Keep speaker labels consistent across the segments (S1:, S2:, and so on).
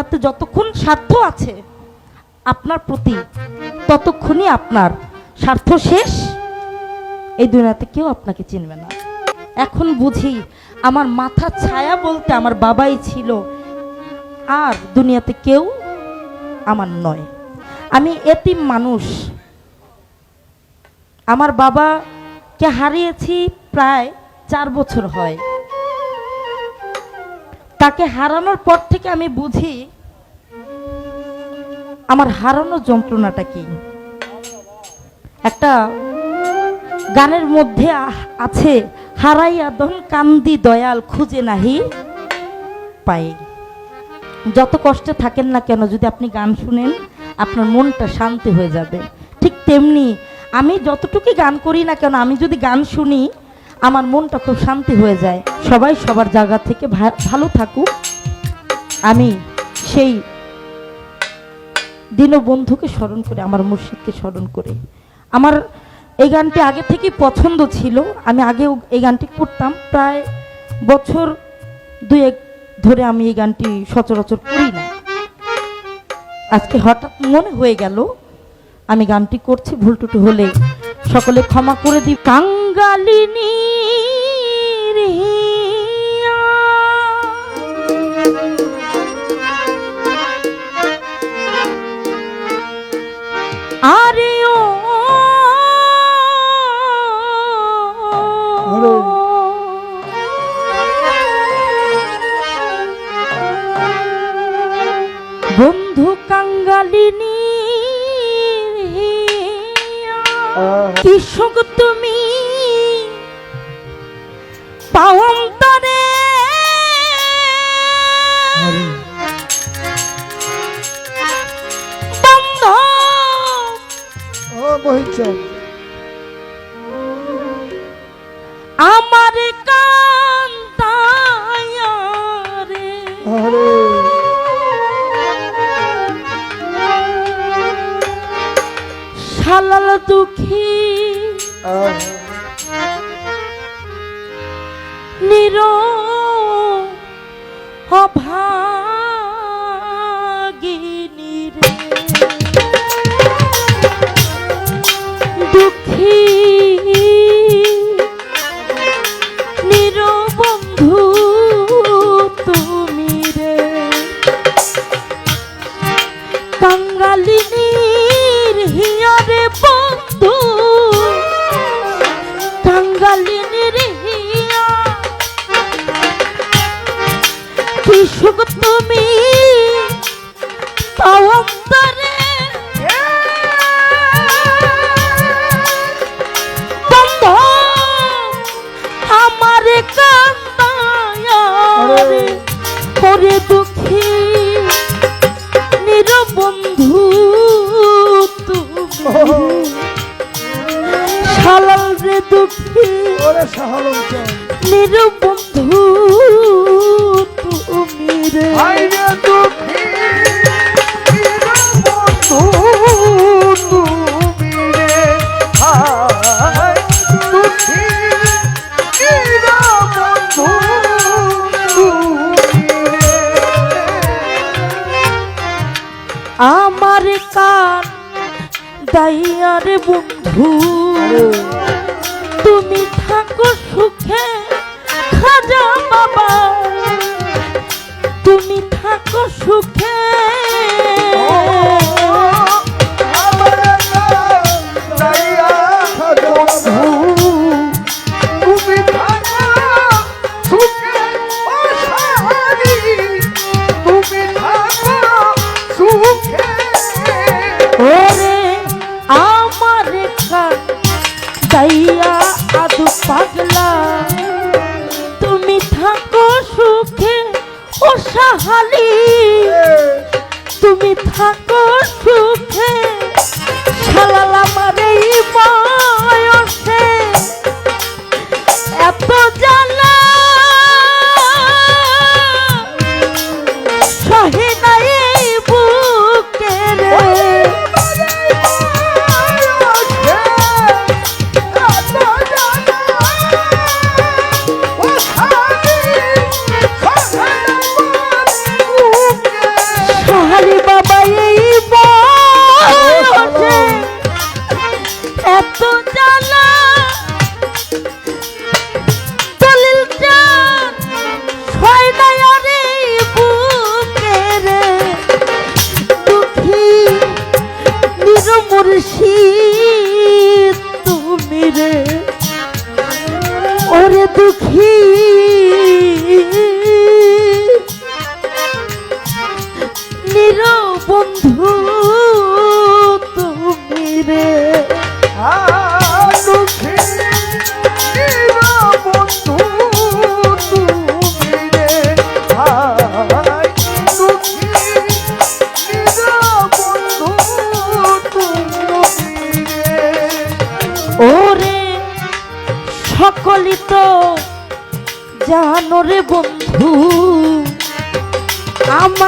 S1: দুনিয়াতে যতক্ষণ স্বার্থ আছে আপনার প্রতি, ততক্ষণই আপনার স্বার্থ শেষ। এই দুনিয়াতে কেউ আপনাকে চিনবে না। এখন বুঝি আমার মাথার ছায়া বলতে আমার বাবাই ছিল। আর দুনিয়াতে কেউ আমার নয়। আমি এতিম মানুষ। আমার বাবাকে হারিয়েছি প্রায় চার বছর হয়। তাকে হারানোর পর থেকে আমি বুঝি আমার হারানোর যন্ত্রণাটা কি। একটা গানের মধ্যে আছে, হারাইয়া দন কান্দি দয়াল খুঁজে নাহি পাই। যত কষ্টে থাকেন না কেন, যদি আপনি গান শুনেন, আপনার মনটা শান্তি হয়ে যাবে। ঠিক তেমনি আমি যতটুকু গান করি না কেন, আমি যদি গান শুনি আমার মনটা খুব শান্তি হয়ে যায়। সবাই সবার জায়গা থেকে ভালো থাকুক। আমি সেই দীনবন্ধুকে স্মরণ করে, আমার মুর্শিদকে স্মরণ করে। আমার এই গানটি আগে থেকেই পছন্দ ছিল। আমি আগেও এই গানটি করতাম। প্রায় বছর দুই এক ধরে আমি এই গানটি সচরাচর করি না। আজকে হঠাৎ মনে হয়ে গেল, আমি গানটি করছি। ভুল টুটু হলে সকলে ক্ষমা করে দিই কাঙ্গালিনী আরে ও। বন্ধু কাঙ্গালিনী কৃষক তুমি
S2: আরে,
S1: বন্ধ।
S2: ও মহিচাঁদ
S1: কৃষক তুমি পাওয়ান্তরে বন্ধ আমারে কান্দায়া রে ওরে দুঃখী নিরবন্ধু তুমি। শালাল রে দুঃখী নিরবন্ধু দাইয়ার বন্ধু তুমি থাকো সুখে খাজা বাবা। তুমি থাকো সুখে। তুমি থাকো সুখে। ছালালা মারেই এই মুর্শিদ তুমি রে ওরে দুঃখী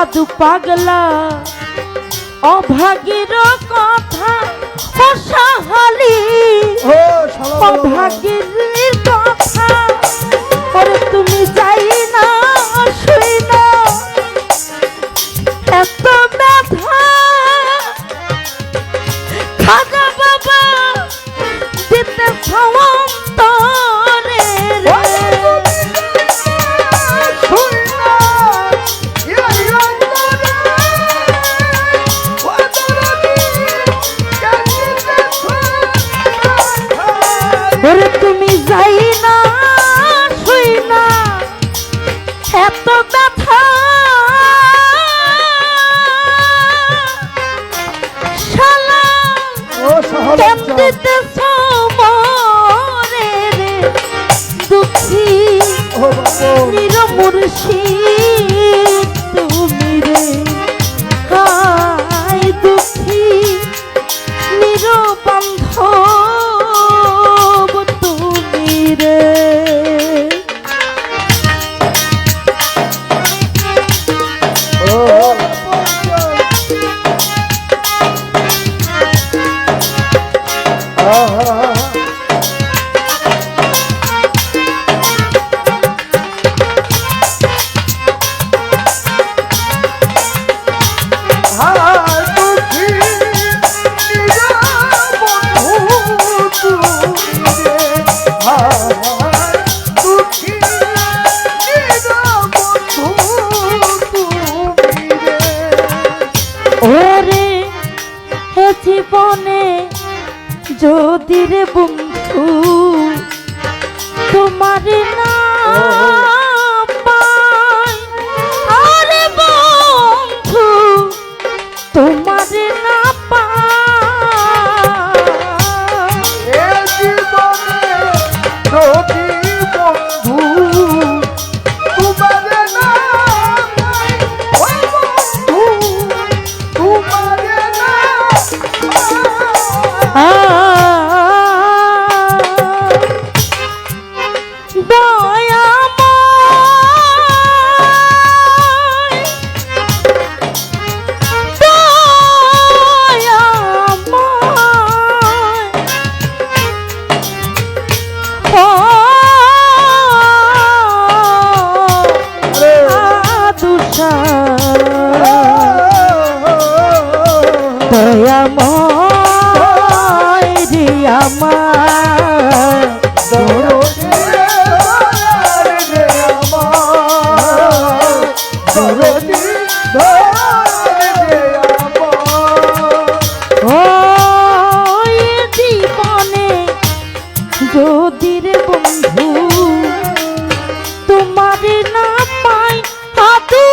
S1: আদু পাগলা। অভাগীর কথা অসাহালি অভাগীর কথা ওরে তুমি যাই না শুই না। এত দুঃখী নিরমুর্শী নদীর বন্ধু তোমার না পাই হাতু